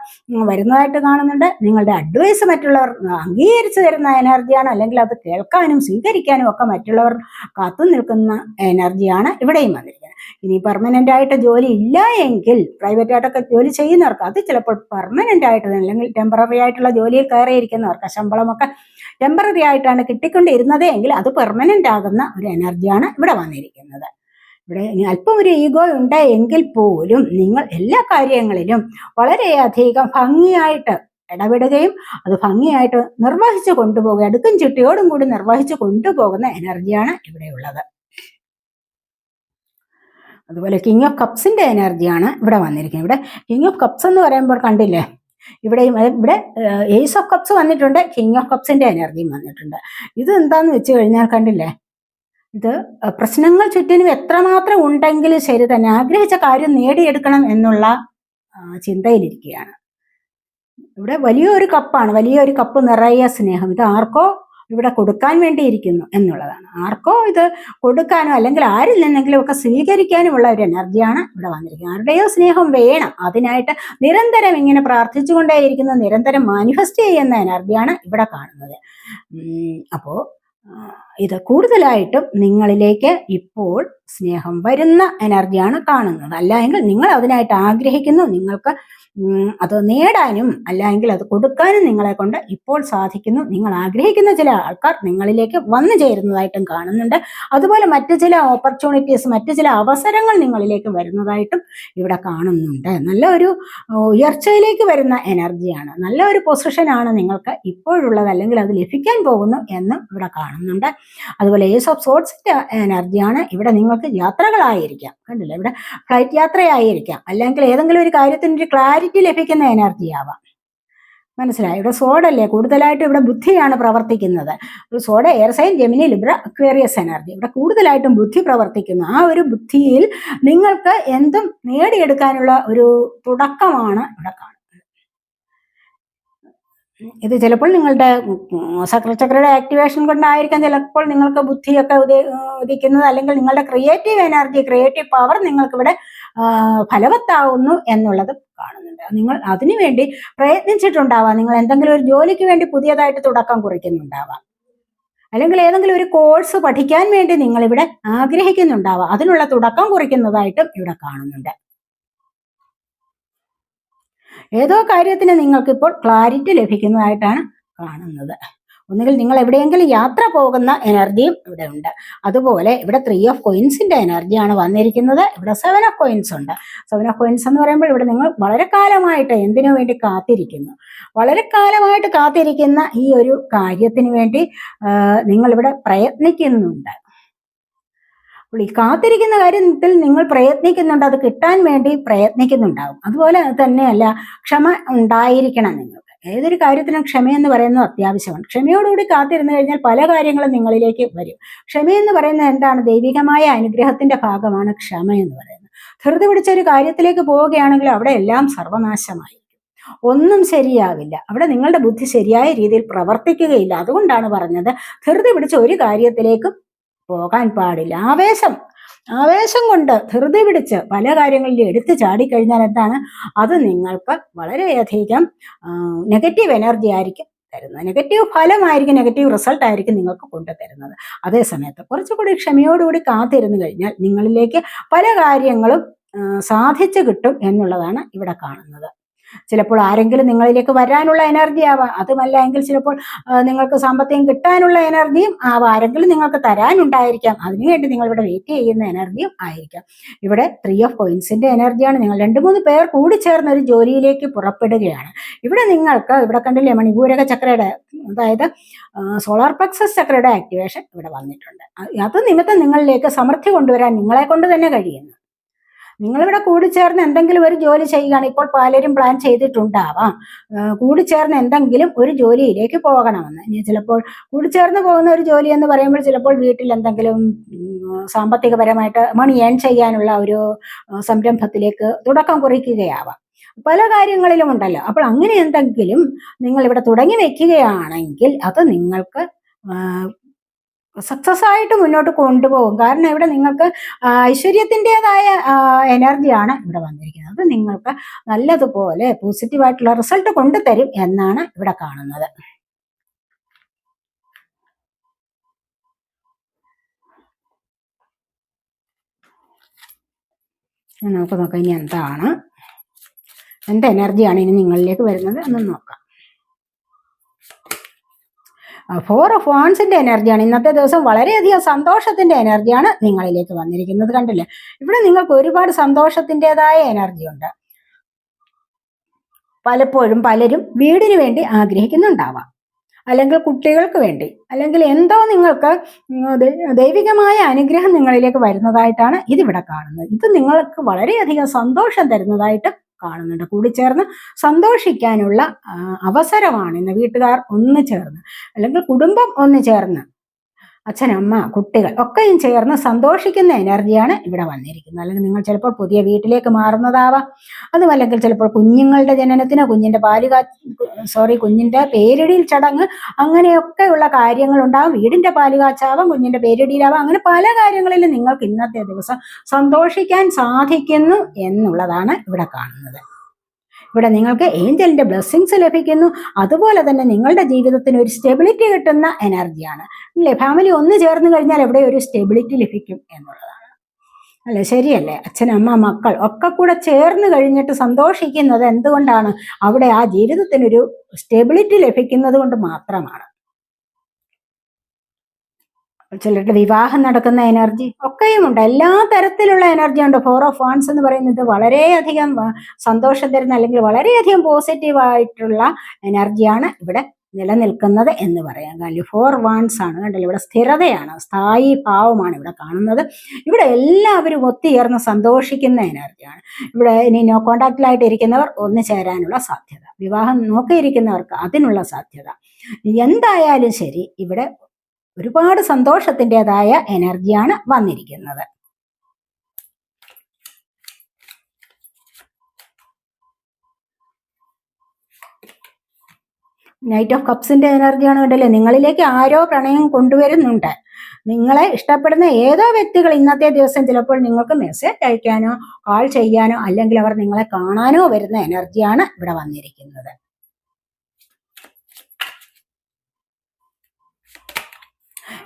Speaker 1: വരുന്നതായിട്ട് കാണുന്നുണ്ട്. നിങ്ങളുടെ അഡ്വൈസ് മറ്റുള്ളവർ അംഗീകരിച്ചു തരുന്ന എനർജിയാണ് അല്ലെങ്കിൽ അത് കേൾക്കാനും സ്വീകരിക്കാനും ഒക്കെ മറ്റുള്ളവർ കാത്തു നിൽക്കുന്ന എനർജിയാണ് ഇവിടെയും വന്നിരിക്കുന്നത്. ഇനി പെർമനന്റ് ആയിട്ട് ജോലി ഇല്ല എങ്കിൽ പ്രൈവറ്റ് ആയിട്ടൊക്കെ ജോലി ചെയ്യുന്നവർക്ക് അത് ചിലപ്പോൾ പെർമനന്റ് ആയിട്ട് അല്ലെങ്കിൽ ടെമ്പററി ആയിട്ടുള്ള ജോലിയിൽ കയറിയിരിക്കുന്നവർക്ക് ശമ്പളമൊക്കെ ടെമ്പററി ആയിട്ടാണ് കിട്ടിക്കൊണ്ടിരുന്നത് എങ്കിൽ അത് പെർമനന്റ് ആകുന്ന ഒരു എനർജിയാണ് ഇവിടെ വന്നിരിക്കുന്നത്. ഇവിടെ അല്പം ഒരു ഈഗോ ഉണ്ട് എങ്കിൽ പോലും നിങ്ങൾ എല്ലാ കാര്യങ്ങളിലും വളരെയധികം ഭംഗിയായിട്ട് ഇടപെടുകയും അത് ഭംഗിയായിട്ട് നിർവഹിച്ചു കൊണ്ടുപോകുക അടുക്കും ചിട്ടിയോടും കൂടി നിർവഹിച്ചു കൊണ്ടുപോകുന്ന എനർജിയാണ് ഇവിടെയുള്ളത് അതുപോലെ കിങ് ഓഫ് കപ്സിന്റെ എനർജിയാണ് ഇവിടെ വന്നിരിക്കുന്നത്. ഇവിടെ കിങ് ഓഫ് കപ്സ് എന്ന് പറയുമ്പോൾ കണ്ടില്ലേ? ഇവിടെയും ഇവിടെ ഏസ് ഓഫ് കപ്സ് വന്നിട്ടുണ്ട് കിങ് ഓഫ് കപ്സിന്റെ എനർജിയും വന്നിട്ടുണ്ട്. ഇത് എന്താന്ന് വെച്ച് കഴിഞ്ഞാൽ കണ്ടില്ലേ? ഇത് പ്രശ്നങ്ങൾ ചുറ്റിനും എത്രമാത്രം ഉണ്ടെങ്കിലും ശരി തന്നെ ആഗ്രഹിച്ച കാര്യം നേടിയെടുക്കണം എന്നുള്ള ചിന്തയിലിരിക്കുകയാണ്. ഇവിടെ വലിയൊരു കപ്പാണ് വലിയൊരു കപ്പ് നിറയെ സ്നേഹം. ഇത് ആർക്കോ ഇവിടെ കൊടുക്കാൻ വേണ്ടിയിരിക്കുന്നു എന്നുള്ളതാണ്. ആർക്കോ ഇത് കൊടുക്കാനോ അല്ലെങ്കിൽ ആരിൽ നിന്നെങ്കിലും ഒക്കെ സ്വീകരിക്കാനുമുള്ള ഒരു എനർജിയാണ് ഇവിടെ വന്നിരിക്കുന്നത്. ആരുടെയോ സ്നേഹം വേണം. അതിനായിട്ട് നിരന്തരം ഇങ്ങനെ പ്രാർത്ഥിച്ചുകൊണ്ടേയിരിക്കുന്ന നിരന്തരം മാനിഫെസ്റ്റ് ചെയ്യുന്ന എനർജിയാണ് ഇവിടെ കാണുന്നത്. അപ്പോൾ ഇത് കൂടുതലായിട്ടും നിങ്ങളിലേക്ക് ഇപ്പോൾ സ്നേഹം വരുന്ന എനർജിയാണ് കാണുന്നത്. അല്ല എങ്കിൽ നിങ്ങൾ അതിനായിട്ട് ആഗ്രഹിക്കുന്നു നിങ്ങൾക്ക് അത് നേടാനും അല്ല എങ്കിൽ അത് കൊടുക്കാനും നിങ്ങളെ കൊണ്ട് ഇപ്പോൾ സാധിക്കുന്നു. നിങ്ങൾ ആഗ്രഹിക്കുന്ന ചില ആൾക്കാർ നിങ്ങളിലേക്ക് വന്നു ചേരുന്നതായിട്ടും കാണുന്നുണ്ട്. അതുപോലെ മറ്റു ചില ഓപ്പർച്യൂണിറ്റീസ് മറ്റു ചില അവസരങ്ങൾ നിങ്ങളിലേക്ക് വരുന്നതായിട്ടും ഇവിടെ കാണുന്നുണ്ട്. നല്ല ഒരു ഉയർച്ചയിലേക്ക് വരുന്ന എനർജിയാണ് നല്ല ഒരു പൊസിഷനാണ് നിങ്ങൾക്ക് ഇപ്പോഴുള്ളത് അല്ലെങ്കിൽ അത് ലഭിക്കാൻ പോകുന്നു എന്നും ഇവിടെ കാണുന്നുണ്ട്. അതുപോലെ ഏസ് ഓഫ് സോട്സിന്റെ എനർജിയാണ് ഇവിടെ നിങ്ങൾക്ക് യാത്രകളായിരിക്കാം. കണ്ടില്ലേ? ഇവിടെ ഫ്ലൈറ്റ് യാത്രയായിരിക്കാം. അല്ലെങ്കിൽ ഏതെങ്കിലും ഒരു കാര്യത്തിന് ഒരു ക്ലാരിറ്റി ലഭിക്കുന്ന എനർജി ആവാം. മനസ്സിലായി? ഇവിടെ സോഡല്ലേ കൂടുതലായിട്ട് ഇവിടെ ബുദ്ധിയാണ് പ്രവർത്തിക്കുന്നത്. Swords air sign Gemini Libra Aquarius energy ഇവിടെ കൂടുതലായിട്ടും ബുദ്ധി പ്രവർത്തിക്കുന്നു ആ ഒരു ബുദ്ധിയിൽ നിങ്ങൾക്ക് എന്തും നേടിയെടുക്കാനുള്ള ഒരു തുടക്കമാണ് ഇവിടെ കാണുന്നത്. ഇത് ചിലപ്പോൾ നിങ്ങളുടെ സക്രചക്രയുടെ ആക്ടിവേഷൻ കൊണ്ടായിരിക്കാം. ചിലപ്പോൾ നിങ്ങൾക്ക് ബുദ്ധിയൊക്കെ ഉദിക്കുന്നത് അല്ലെങ്കിൽ നിങ്ങളുടെ ക്രിയേറ്റീവ് എനർജി ക്രിയേറ്റീവ് പവർ നിങ്ങൾക്ക് ഇവിടെ ഫലവത്താവുന്നു എന്നുള്ളത് കാണുന്നുണ്ട്. നിങ്ങൾ അതിനുവേണ്ടി പ്രയത്നിച്ചിട്ടുണ്ടാവാം. നിങ്ങൾ എന്തെങ്കിലും ഒരു ജോലിക്ക് വേണ്ടി പുതിയതായിട്ട് തുടക്കം കുറിക്കുന്നുണ്ടാവാം. അല്ലെങ്കിൽ ഏതെങ്കിലും ഒരു കോഴ്സ് പഠിക്കാൻ വേണ്ടി നിങ്ങളിവിടെ ആഗ്രഹിക്കുന്നുണ്ടാവാം. അതിനുള്ള തുടക്കം കുറിക്കുന്നതായിട്ടും ഇവിടെ കാണുന്നുണ്ട്. ഏതോ കാര്യത്തിന് നിങ്ങൾക്ക് ഇപ്പോൾ ക്ലാരിറ്റി ലഭിക്കുന്നതായിട്ടാണ് കാണുന്നത്. ഒന്നുകിൽ നിങ്ങൾ എവിടെയെങ്കിലും യാത്ര പോകുന്ന എനർജിയും ഇവിടെ ഉണ്ട്. അതുപോലെ ഇവിടെ ത്രീ ഓഫ് കോയിൻസിന്റെ എനർജിയാണ് വന്നിരിക്കുന്നത്. ഇവിടെ സെവൻ ഓഫ് കോയിൻസ് ഉണ്ട്. സെവൻ ഓഫ് കോയിൻസ് എന്ന് പറയുമ്പോൾ ഇവിടെ നിങ്ങൾ വളരെ കാലമായിട്ട് എന്തിനു വേണ്ടി കാത്തിരിക്കുന്നു? വളരെ കാലമായിട്ട് കാത്തിരിക്കുന്ന ഈ ഒരു കാര്യത്തിന് വേണ്ടി നിങ്ങൾ ഇവിടെ പ്രയത്നിക്കുന്നുണ്ട്. അപ്പോൾ ഈ കാത്തിരിക്കുന്ന കാര്യത്തിൽ നിങ്ങൾ പ്രയത്നിക്കുന്നുണ്ട് അത് കിട്ടാൻ വേണ്ടി പ്രയത്നിക്കുന്നുണ്ടാവും. അതുപോലെ തന്നെയല്ല ക്ഷമ ഉണ്ടായിരിക്കണം നിങ്ങൾക്ക്. ഏതൊരു കാര്യത്തിനും ക്ഷമയെന്ന് പറയുന്നത് അത്യാവശ്യമാണ്. ക്ഷമയോടുകൂടി കാത്തിരുന്നു കഴിഞ്ഞാൽ പല കാര്യങ്ങളും നിങ്ങളിലേക്ക് വരും. ക്ഷമയെന്ന് പറയുന്നത് എന്താണ്? ദൈവികമായ അനുഗ്രഹത്തിന്റെ ഭാഗമാണ് ക്ഷമ എന്ന് പറയുന്നത്. ധൃതി പിടിച്ച ഒരു കാര്യത്തിലേക്ക് പോവുകയാണെങ്കിൽ അവിടെ എല്ലാം സർവനാശമായി ഒന്നും ശരിയാവില്ല. അവിടെ നിങ്ങളുടെ ബുദ്ധി ശരിയായ രീതിയിൽ പ്രവർത്തിക്കുകയില്ല. അതുകൊണ്ടാണ് പറഞ്ഞത് ധൃതി പിടിച്ച ഒരു കാര്യത്തിലേക്കും പോകാൻ പാടില്ല. ആവേശം. ആവേശം കൊണ്ട് ധൃതി പിടിച്ച് പല കാര്യങ്ങളിലും എടുത്തു ചാടിക്കഴിഞ്ഞാൽ എന്താണ്? അത് നിങ്ങൾക്ക് വളരെയധികം നെഗറ്റീവ് എനർജി ആയിരിക്കും തരുന്നത്. നെഗറ്റീവ് ഫലമായിരിക്കും നെഗറ്റീവ് റിസൾട്ട് ആയിരിക്കും നിങ്ങൾക്ക് കൊണ്ടുതരുന്നത് അതേ സമയത്ത് കുറച്ചുകൂടി ക്ഷമയോടുകൂടി കാത്തിരുന്നു കഴിഞ്ഞാൽ നിങ്ങളിലേക്ക് പല കാര്യങ്ങളും സാധിച്ചു കിട്ടും എന്നുള്ളതാണ് ഇവിടെ കാണുന്നത്. ചിലപ്പോൾ ആരെങ്കിലും നിങ്ങളിലേക്ക് വരാനുള്ള എനർജി ആവാം. അതുമല്ല എങ്കിൽ ചിലപ്പോൾ നിങ്ങൾക്ക് സാമ്പത്തികം കിട്ടാനുള്ള എനർജിയും ആവാം. ആരെങ്കിലും നിങ്ങൾക്ക് തരാനുണ്ടായിരിക്കാം. അതിനുവേണ്ടി നിങ്ങൾ ഇവിടെ വെയിറ്റ് ചെയ്യുന്ന എനർജിയും ആയിരിക്കാം. ഇവിടെ ത്രീ ഓഫ് കോയിൻസിന്റെ എനർജിയാണ് നിങ്ങൾ രണ്ട് മൂന്ന് പേർ കൂടി ചേർന്ന് ഒരു ജോലിയിലേക്ക് പുറപ്പെടുകയാണ്. ഇവിടെ നിങ്ങൾക്ക് ഇവിടെ കണ്ടില്ലേ മണിപൂരക ചക്രയുടെ അതായത് സോളാർ പ്ലക്സസ് ചക്രയുടെ ആക്ടിവേഷൻ ഇവിടെ വന്നിട്ടുണ്ട്. അത് നിമിത്തം നിങ്ങളിലേക്ക് സമൃദ്ധി കൊണ്ടുവരാൻ നിങ്ങളെ കൊണ്ട് തന്നെ കഴിയുന്നു. നിങ്ങളിവിടെ കൂടിച്ചേർന്ന് എന്തെങ്കിലും ഒരു ജോലി ചെയ്യുകയാണ് ഇപ്പോൾ പലരും പ്ലാൻ ചെയ്തിട്ടുണ്ടാവാം. കൂടി കൂടിച്ചേർന്ന് എന്തെങ്കിലും ഒരു ജോലിയിലേക്ക് പോകണമെന്ന്. ചിലപ്പോൾ കൂടിച്ചേർന്ന് പോകുന്ന ഒരു ജോലി എന്ന് പറയുമ്പോൾ ചിലപ്പോൾ വീട്ടിൽ എന്തെങ്കിലും സാമ്പത്തികപരമായിട്ട് മണി ഏൺ ചെയ്യാനുള്ള ഒരു സംരംഭത്തിലേക്ക് തുടക്കം കുറിക്കുകയാവാം. പല കാര്യങ്ങളിലും ഉണ്ടല്ലോ. അപ്പോൾ അങ്ങനെ എന്തെങ്കിലും നിങ്ങൾ ഇവിടെ തുടങ്ങി വെക്കുകയാണെങ്കിൽ അത് നിങ്ങൾക്ക് സക്സസ് ആയിട്ട് മുന്നോട്ട് കൊണ്ടുപോകും. കാരണം ഇവിടെ നിങ്ങൾക്ക് ഐശ്വര്യത്തിന്റെതായ എനർജിയാണ് ഇവിടെ വന്നിരിക്കുന്നത്. അത് നിങ്ങൾക്ക് നല്ലതുപോലെ പോസിറ്റീവായിട്ടുള്ള റിസൾട്ട് കൊണ്ടുതരും എന്നാണ് ഇവിടെ കാണുന്നത്. നമുക്ക് നോക്കാം ഇനി എന്താണ്? എന്ത് എനർജിയാണ് ഇനി നിങ്ങളിലേക്ക് വരുന്നത് എന്ന് നോക്കാം. ഫോർ ഓഫ് വാൺസിന്റെ എനർജിയാണ് ഇന്നത്തെ ദിവസം വളരെയധികം സന്തോഷത്തിന്റെ എനർജിയാണ് നിങ്ങളിലേക്ക് വന്നിരിക്കുന്നത് കണ്ടില്ലേ? ഇവിടെ നിങ്ങൾക്ക് ഒരുപാട് സന്തോഷത്തിന്റെതായ എനർജി ഉണ്ട് പലപ്പോഴും പലരും വീടിന് വേണ്ടി ആഗ്രഹിക്കുന്നുണ്ടാവാം. അല്ലെങ്കിൽ കുട്ടികൾക്ക് വേണ്ടി. അല്ലെങ്കിൽ എന്തോ നിങ്ങൾക്ക് ദൈവികമായ അനുഗ്രഹം നിങ്ങളിലേക്ക് വരുന്നതായിട്ടാണ് ഇതിവിടെ കാണുന്നത്. ഇത് നിങ്ങൾക്ക് വളരെയധികം സന്തോഷം തരുന്നതായിട്ട് കാണുന്നുണ്ട്. കൂടിച്ചേർന്ന് സന്തോഷിക്കാനുള്ള അവസരമാണ് ഇന്ന് വീട്ടുകാർ ഒന്ന് ചേർന്ന്. അല്ലെങ്കിൽ കുടുംബം ഒന്ന് ചേർന്ന് അച്ഛൻ അമ്മ കുട്ടികൾ ഒക്കെയും ചേർന്ന് സന്തോഷിക്കുന്ന എനർജിയാണ് ഇവിടെ വന്നിരിക്കുന്നത്. അല്ലെങ്കിൽ നിങ്ങൾ ചിലപ്പോൾ പുതിയ വീട്ടിലേക്ക് മാറുന്നതാവാം. അതുമല്ലെങ്കിൽ ചിലപ്പോൾ കുഞ്ഞുങ്ങളുടെ ജനനത്തിന് കുഞ്ഞിന്റെ പാലുകാ സോറി കുഞ്ഞിന്റെ പേരിടിയിൽ ചടങ്ങ് അങ്ങനെയൊക്കെയുള്ള കാര്യങ്ങളുണ്ടാവും. വീടിന്റെ പാലുകാച്ചാവാം കുഞ്ഞിന്റെ പേരിടിയിലാവാം. അങ്ങനെ പല കാര്യങ്ങളിലും നിങ്ങൾക്ക് ഇന്നത്തെ ദിവസം സന്തോഷിക്കാൻ സാധിക്കുന്നു എന്നുള്ളതാണ് ഇവിടെ കാണുന്നത്. ഇവിടെ നിങ്ങൾക്ക് ഏഞ്ചലിന്റെ ബ്ലെസ്സിങ്സ് ലഭിക്കുന്നു. അതുപോലെ തന്നെ നിങ്ങളുടെ ജീവിതത്തിന് ഒരു സ്റ്റെബിലിറ്റി കിട്ടുന്ന എനർജിയാണ് അല്ലേ? ഫാമിലി ഒന്ന് ചേർന്ന് കഴിഞ്ഞാൽ എവിടെ ഒരു സ്റ്റെബിലിറ്റി ലഭിക്കും എന്നുള്ളതാണ്. അല്ലെ? ശരിയല്ലേ? അച്ഛൻ അമ്മ മക്കൾ ഒക്കെ കൂടെ ചേർന്ന് കഴിഞ്ഞിട്ട് സന്തോഷിക്കുന്നത് എന്തുകൊണ്ടാണ്? അവിടെ ആ ജീവിതത്തിനൊരു സ്റ്റെബിലിറ്റി ലഭിക്കുന്നത് കൊണ്ട് മാത്രമാണ്. ചിലരുടെ വിവാഹം നടക്കുന്ന എനർജി ഒക്കെയും ഉണ്ട് എല്ലാ തരത്തിലുള്ള എനർജി ഉണ്ട്. ഫോർ ഓഫ് വൺസ് എന്ന് പറയുന്നത് വളരെയധികം സന്തോഷം തരുന്ന അല്ലെങ്കിൽ വളരെയധികം പോസിറ്റീവ് ആയിട്ടുള്ള എനർജിയാണ് ഇവിടെ നിലനിൽക്കുന്നത് എന്ന് പറയാം. കാര്യം ഫോർ വാൺസ് ആണ് കണ്ടല്ലോ ഇവിടെ സ്ഥിരതയാണ്. സ്ഥായി ഭാവമാണ് ഇവിടെ കാണുന്നത്. ഇവിടെ എല്ലാവരും ഒത്തുചേർന്ന് സന്തോഷിക്കുന്ന എനർജിയാണ് ഇവിടെ ഇനി നോ കോണ്ടാക്റ്റിലായിട്ട് ഇരിക്കുന്നവർ ഒന്ന് ചേരാനുള്ള സാധ്യത. വിവാഹം നോക്കിയിരിക്കുന്നവർക്ക് അതിനുള്ള സാധ്യത. എന്തായാലും ശരി ഇവിടെ ഒരുപാട് സന്തോഷത്തിന്റെതായ എനർജിയാണ് വന്നിരിക്കുന്നത്. നൈറ്റ് ഓഫ് കപ്സിന്റെ എനർജിയാണ് കണ്ടല്ലേ? നിങ്ങളിലേക്ക് ആരോ പ്രണയം കൊണ്ടുവരുന്നുണ്ട്. നിങ്ങളെ ഇഷ്ടപ്പെടുന്ന ഏതോ വ്യക്തികൾ ഇന്നത്തെ ദിവസം ചിലപ്പോൾ നിങ്ങൾക്ക് മെസ്സേജ് അയക്കാനോ കാൾ ചെയ്യാനോ അല്ലെങ്കിൽ അവർ നിങ്ങളെ കാണാനോ വരുന്ന എനർജിയാണ് ഇവിടെ വന്നിരിക്കുന്നത്.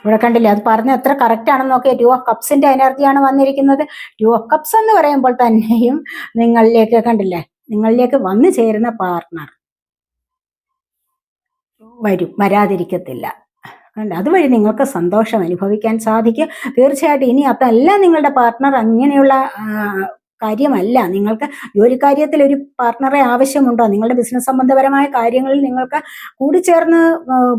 Speaker 1: ഇവിടെ കണ്ടില്ലേ? അത് പറഞ്ഞ എത്ര കറക്റ്റ് ആണെന്ന് നോക്കിയാൽ ടു ഓഫ് കപ്സിന്റെ എനർജിയാണ് വന്നിരിക്കുന്നത്. ടു ഓഫ് കപ്സ് എന്ന് പറയുമ്പോൾ തന്നെയും നിങ്ങളിലേക്ക് കണ്ടില്ലേ? നിങ്ങളിലേക്ക് വന്നു ചേരുന്ന പാർട്ണർ വരും. വരാതിരിക്കത്തില്ല. അതുവഴി നിങ്ങൾക്ക് സന്തോഷം അനുഭവിക്കാൻ സാധിക്കും. തീർച്ചയായിട്ടും ഇനി അതല്ല നിങ്ങളുടെ പാർട്ട്ണർ അങ്ങനെയുള്ള കാര്യമല്ല. നിങ്ങൾക്ക് ജോലിക്കാര്യത്തിൽ ഒരു പാർട്ണറെ ആവശ്യമുണ്ടോ? നിങ്ങളുടെ ബിസിനസ് സംബന്ധപരമായ കാര്യങ്ങളിൽ നിങ്ങൾക്ക് കൂടിച്ചേർന്ന്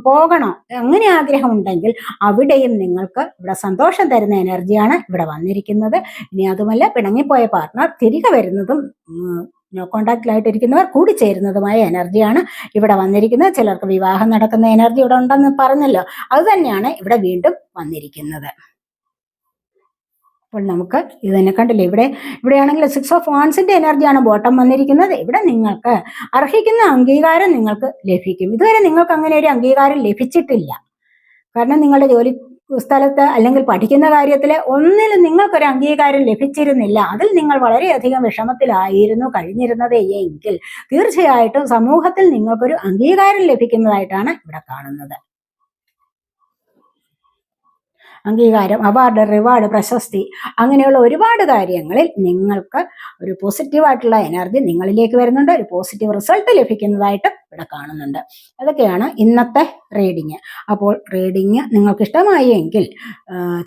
Speaker 1: പോകണോ അങ്ങനെ ആഗ്രഹമുണ്ടെങ്കിൽ അവിടെയും നിങ്ങൾക്ക് ഇവിടെ സന്തോഷം തരുന്ന എനർജിയാണ് ഇവിടെ വന്നിരിക്കുന്നത്. ഇനി അതുമല്ല പിണങ്ങിപ്പോയ പാർട്ണർ തിരികെ വരുന്നതും നോ കോണ്ടാക്റ്റിലായിട്ടിരിക്കുന്നവർ കൂടിച്ചേരുന്നതുമായ എനർജിയാണ് ഇവിടെ വന്നിരിക്കുന്നത്. ചിലർക്ക് വിവാഹം നടക്കുന്ന എനർജി ഇവിടെ ഉണ്ടെന്ന് പറഞ്ഞല്ലോ. അത് തന്നെയാണ് ഇവിടെ വീണ്ടും വന്നിരിക്കുന്നത്. അപ്പോൾ നമുക്ക് ഇത് തന്നെ കണ്ടില്ലേ? ഇവിടെ ഇവിടെയാണെങ്കിൽ സിക്സ് ഓഫ് വാൺസിന്റെ എനർജിയാണ് ബോട്ടം വന്നിരിക്കുന്നത്. ഇവിടെ നിങ്ങൾക്ക് അർഹിക്കുന്ന അംഗീകാരം നിങ്ങൾക്ക് ലഭിക്കും. ഇതുവരെ നിങ്ങൾക്ക് അങ്ങനെ ഒരു അംഗീകാരം ലഭിച്ചിട്ടില്ല. കാരണം നിങ്ങളുടെ ജോലി സ്ഥലത്ത് അല്ലെങ്കിൽ പഠിക്കുന്ന കാര്യത്തിൽ ഒന്നിലും നിങ്ങൾക്കൊരു അംഗീകാരം ലഭിച്ചിരുന്നില്ല. അതിൽ നിങ്ങൾ വളരെയധികം വിഷമത്തിലായിരുന്നു കഴിഞ്ഞിരുന്നത് എങ്കിൽ തീർച്ചയായിട്ടും സമൂഹത്തിൽ നിങ്ങൾക്കൊരു അംഗീകാരം ലഭിക്കുന്നതായിട്ടാണ് ഇവിടെ കാണുന്നത്. അംഗീകാരം അവാർഡ് റിവാർഡ് പ്രശസ്തി അങ്ങനെയുള്ള ഒരുപാട് കാര്യങ്ങളിൽ നിങ്ങൾക്ക് ഒരു പോസിറ്റീവായിട്ടുള്ള എനർജി നിങ്ങളിലേക്ക് വരുന്നുണ്ട്. ഒരു പോസിറ്റീവ് റിസൾട്ട് ലഭിക്കുന്നതായിട്ട് ഇവിടെ കാണുന്നുണ്ട്. അതൊക്കെയാണ് ഇന്നത്തെ റീഡിങ് അപ്പോൾ റീഡിങ് നിങ്ങൾക്ക് ഇഷ്ടമായെങ്കിൽ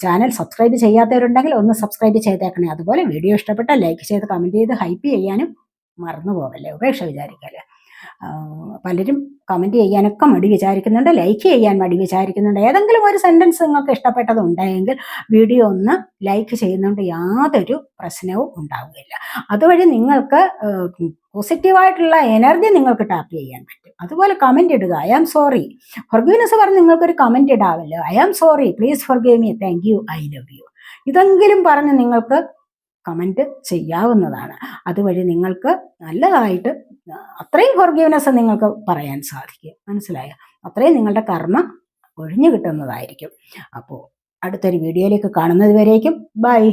Speaker 1: ചാനൽ സബ്സ്ക്രൈബ് ചെയ്യാത്തവരുണ്ടെങ്കിൽ ഒന്ന് സബ്സ്ക്രൈബ് ചെയ്തേക്കണേ. അതുപോലെ വീഡിയോ ഇഷ്ടപ്പെട്ട ലൈക്ക് ചെയ്ത് കമന്റ് ചെയ്ത് ഹൈപ്പ് ചെയ്യാനും മറന്നു പോകല്ലേ ഉപേക്ഷ വിചാരിക്കല്ലേ? പലരും കമന്റ് ചെയ്യാനൊക്കെ മടി വിചാരിക്കുന്നുണ്ട് ലൈക്ക് ചെയ്യാൻ മടി വിചാരിക്കുന്നുണ്ട്. ഏതെങ്കിലും ഒരു സെന്റൻസ് നിങ്ങൾക്ക് ഇഷ്ടപ്പെട്ടതുണ്ടെങ്കിൽ വീഡിയോ ഒന്ന് ലൈക്ക് ചെയ്യുന്നുണ്ട് യാതൊരു പ്രശ്നവും ഉണ്ടാവുകയില്ല. അതുവഴി നിങ്ങൾക്ക് പോസിറ്റീവായിട്ടുള്ള എനർജി നിങ്ങൾക്ക് ടാപ്പ് ചെയ്യാൻ പറ്റും. അതുപോലെ കമന്റ് ഇടുക. ഐ ആം സോറി ഫൊർഗീവ്നെസ് പറഞ്ഞ് നിങ്ങൾക്കൊരു comment ഇടാമല്ലോ. I am sorry please forgive me thank you I love you ഇതെങ്കിലും പറഞ്ഞ് നിങ്ങൾക്ക് കമന്റ് ചെയ്യാവുന്നതാണ്. അതുവഴി നിങ്ങൾക്ക് നല്ലതായിട്ട് അത്രയും ഫോർഗീവ്നെസ് നിങ്ങൾക്ക് പറയാൻ സാധിക്കും. മനസ്സിലായോ? അത്രയും നിങ്ങളുടെ കർമ്മ ഒഴിഞ്ഞു കിട്ടുന്നതായിരിക്കും. അപ്പോൾ അടുത്തൊരു വീഡിയോയിലേക്ക് കാണുന്നത് വരേക്കും. ബൈ